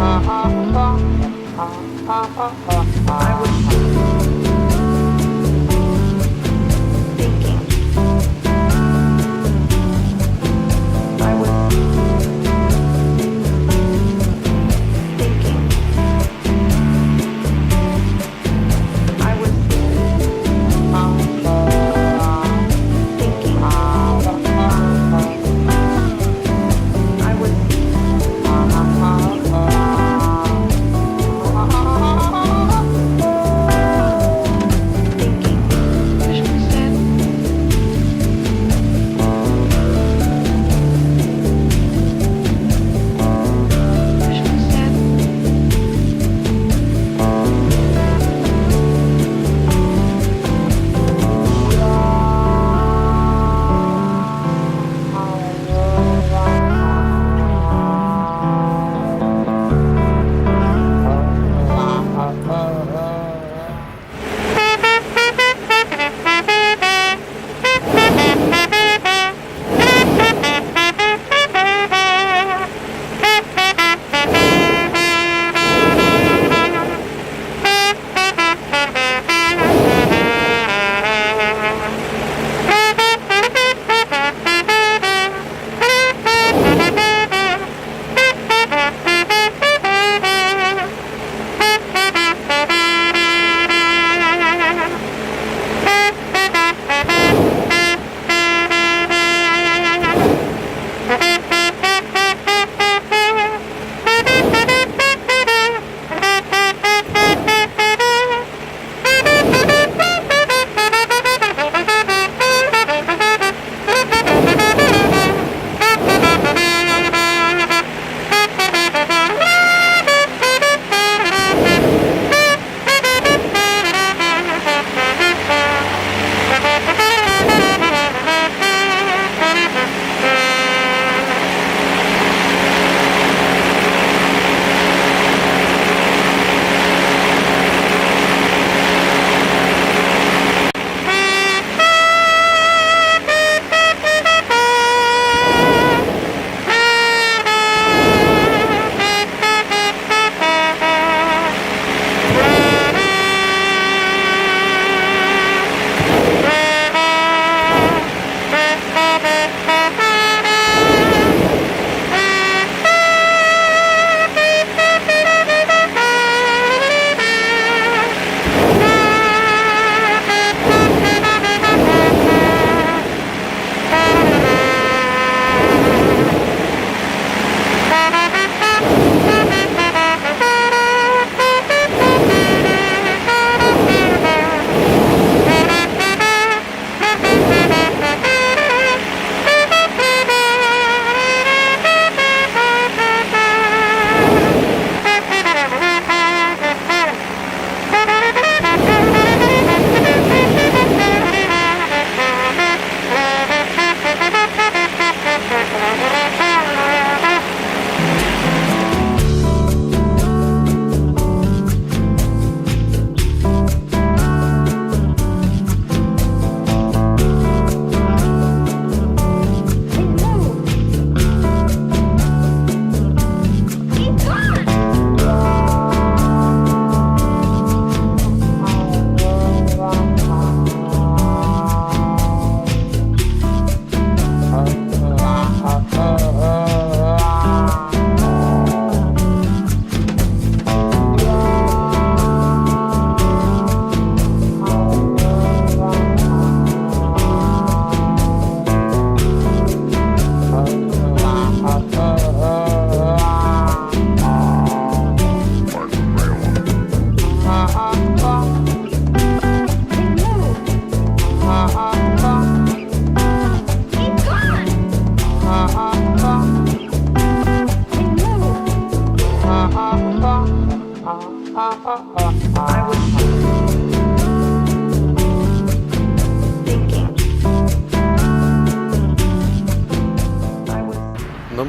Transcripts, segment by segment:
I would.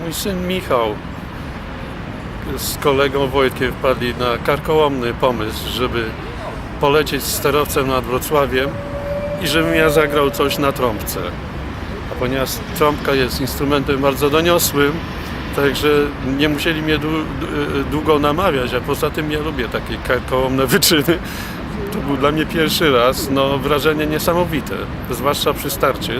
Mój syn Michał z kolegą Wojtkiem wpadli na karkołomny pomysł, żeby polecieć z sterowcem nad Wrocławiem i żebym ja zagrał coś na trąbce. A ponieważ trąbka jest instrumentem bardzo doniosłym, także nie musieli mnie d- długo namawiać, a poza tym ja lubię takie karkołomne wyczyny. To był dla mnie pierwszy raz, no wrażenie niesamowite, zwłaszcza przy starcie.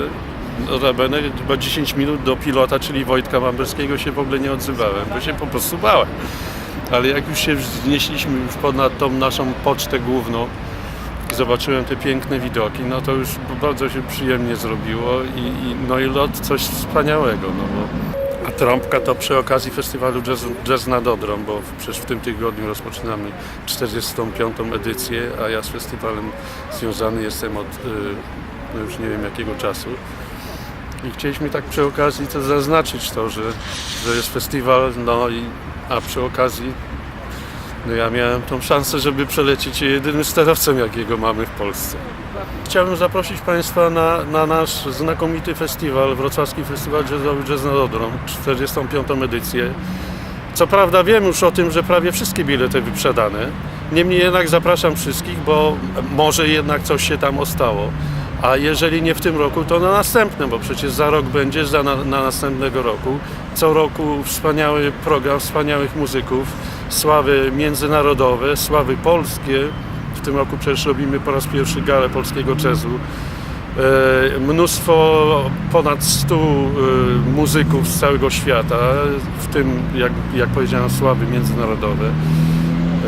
Notabene chyba 10 minut do pilota, czyli Wojtka Mamberskiego się w ogóle nie odzywałem, bo się po prostu bałem. Ale jak już się wznieśliśmy już ponad tą naszą pocztę główną i zobaczyłem te piękne widoki, no to już bardzo się przyjemnie zrobiło i, i no i lot coś wspaniałego. No bo a trąbka to przy okazji festiwalu Jazz, Jazz nad bo przecież w tym tygodniu rozpoczynamy 45. edycję, a ja z festiwalem związany jestem od y, no już nie wiem jakiego czasu. I chcieliśmy tak przy okazji to zaznaczyć to, że, że jest festiwal, no i a przy okazji no ja miałem tą szansę, żeby przelecieć jedynym sterowcem, jakiego mamy w Polsce. Chciałbym zaprosić Państwa na, na nasz znakomity festiwal, Wrocławski Festiwal Jazzowy Jazz nad Odrą, 45. edycję. Co prawda wiem już o tym, że prawie wszystkie bilety wyprzedane. Niemniej jednak zapraszam wszystkich, bo może jednak coś się tam ostało. A jeżeli nie w tym roku, to na następne, bo przecież za rok będzie, za na, na następnego roku. Co roku wspaniały program wspaniałych muzyków, sławy międzynarodowe, sławy polskie. W tym roku przecież robimy po raz pierwszy galę polskiego jazzu. E, mnóstwo, ponad 100 e, muzyków z całego świata, w tym, jak, jak powiedziałem, sławy międzynarodowe.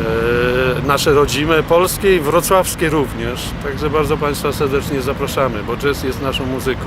E, nasze rodzime, polskie i wrocławskie również. Także bardzo Państwa serdecznie zapraszamy, bo jazz jest naszą muzyką.